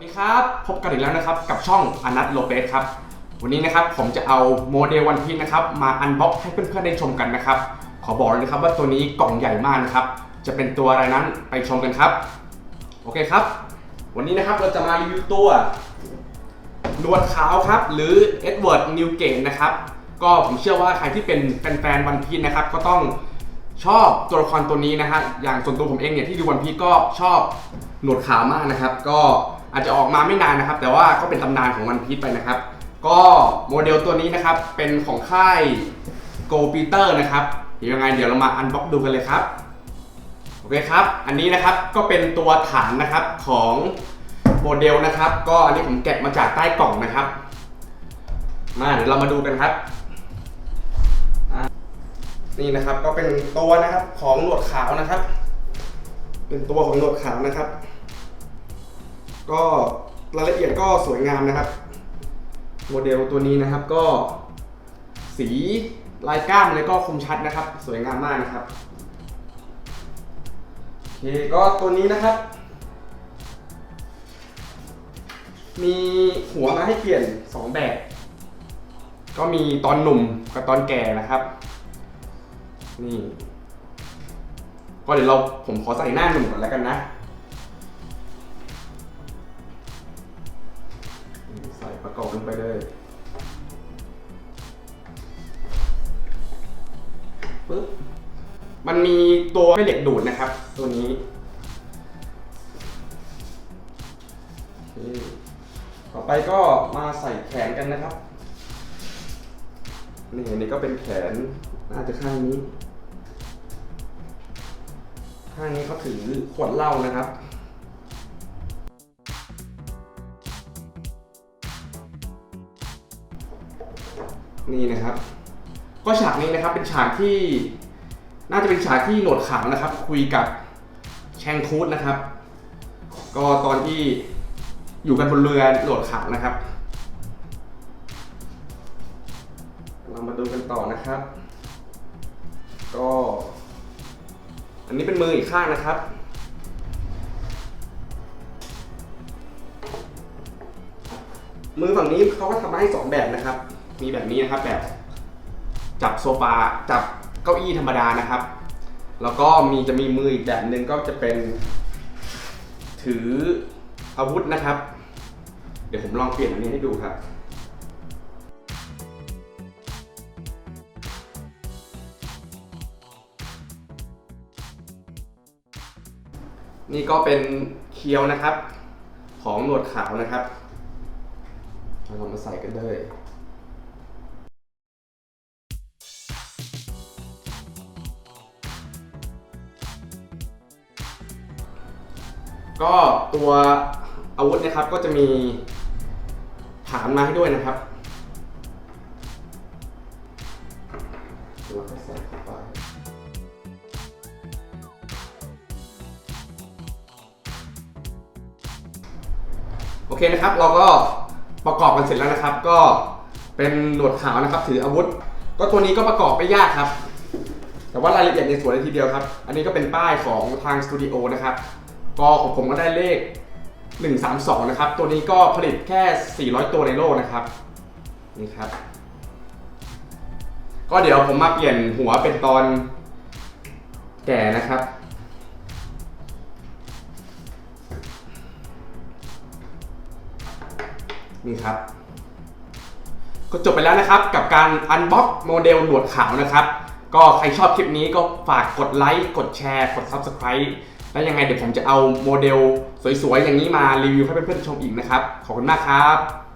วัสดีครับ พบกันอีกแล้วนะครับกับช่องอนัทโลเปสครับ วันนี้นะครับผมจะเอาโมเดลวันพีนะครับมาอันบ็อกให้เพื่อนๆได้ชมกันนะครับ ขอบอกเลยนะครับว่าตัวนี้กล่องใหญ่มากนะครับ จะเป็นตัวอะไรนั้นไปชมกันครับ โอเคครับ วันนี้นะครับเราจะมารีวิวตัวหนวดขาวครับ หรือเอ็ดเวิร์ดนิวเกนนะครับ ก็ผมเชื่อว่าใครที่เป็นแฟนๆวันพีนะครับก็ต้องชอบตัวละครตัวนี้นะฮะอย่างส่วนตัวผมเองเนี่ยที่ดูวันพีก็ชอบหนวดขาวมากนะครับ ก็ อาจจะออกมาไม่นานนะครับ แต่ว่าก็เป็นตำนานของวันพีไปนะครับ ก็โมเดลตัวนี้นะครับเป็นของค่าย Go Peter นะครับเดี๋ยวยังไงเดี๋ยวเรามาอันบ็อกดูกันเลยครับโอเคครับ อันนี้นะครับก็เป็นตัวฐานนะครับของโมเดลนะครับ ก็อันนี้ผมแกะมาจากใต้กล่องนะครับ มาเดี๋ยวเรามาดูกันครับนี่นะครับก็เป็นตัวนะครับของหนวดขาวนะครับ เป็นตัวของหนวดขาวนะครับ ก็รายละเอียดก็สวยงามนะครับ โมเดลตัวนี้นะครับก็สีลายกล้ามเลยก็คมชัดนะครับ สวยงามมากนะครับโอเคก็ตัวนี้นะครับ มีหัวมาให้เปลี่ยน 2 แบบ ก็มีตอนหนุ่มกับตอนแก่นะครับนี่ก็เดี๋ยวเราผมขอใส่หน้าหนุ่มก่อนแล้วกันนะ งไปเลย ปึ๊บ มันมีตัวแม่เหล็กดูดนะครับ ตัวนี้ต่อไปก็มาใส่แขนกันนะครับ นี่อันนี้ก็เป็นแขน น่าจะข้างนี้ ข้างนี้เขาถือขวดเหล้านะครับ นี่นะครับ ก็ฉากนี้นะครับเป็นฉากที่ น่าจะเป็นฉากที่โหนดขาวนะครับ คุยกับแชงคูดนะครับ ก็ตอนที่อยู่กันบนเรือโหนดขาวนะครับ เรามาดูกันต่อนะครับ ก็ อันนี้เป็นมืออีกข้างนะครับมือฝั่งนี้เขาก็ทำมาให้สองแบบนะครับ มีแบบนี้นะครับแบบจับโซฟาจับเก้าอี้ธรรมดานะครับ แล้วก็มีจะมีมืออีกแบบหนึ่งก็จะเป็น ถืออาวุธนะครับ เดี๋ยวผมลองเปลี่ยนอันนี้ให้ดูครับนี่ก็เป็นเคียวนะครับ ของหนวดขาวนะครับ เราลองมาใส่กันเลย ก็ตัวอาวุธนะครับก็จะมีฐานมาให้ด้วยนะครับแล้วก็ใส่เข้าไปโอเคนะครับ เราก็ประกอบกันเสร็จแล้วนะครับ ก็เป็นหนวดขาวนะครับ ถืออาวุธ ก็ตัวนี้ก็ประกอบไม่ยากครับ แต่ว่ารายละเอียดในสวยเลยทีเดียวครับ อันนี้ก็เป็นป้ายของทางสตูดิโอนะครับ ก็ของผมก็ได้เลข 132 นะครับ ตัวนี้ก็ผลิตแค่ 400 ตัวในโลกนะครับ นี่ครับ ก็เดี๋ยวผมมาเปลี่ยนหัวเป็นตอนแก่นะครับ นี่ครับ ก็จบไปแล้วนะครับกับการอันบ็อกโมเดลหนวดขาวนะครับ ก็ใครชอบคลิปนี้ก็ฝากกดไลค์ กดแชร์ กด Subscribe แล้วยังไงเดี๋ยวผมจะเอาโมเดลสวยๆอย่างนี้มารีวิวให้เพื่อนๆชมอีกนะครับ ขอบคุณมากครับ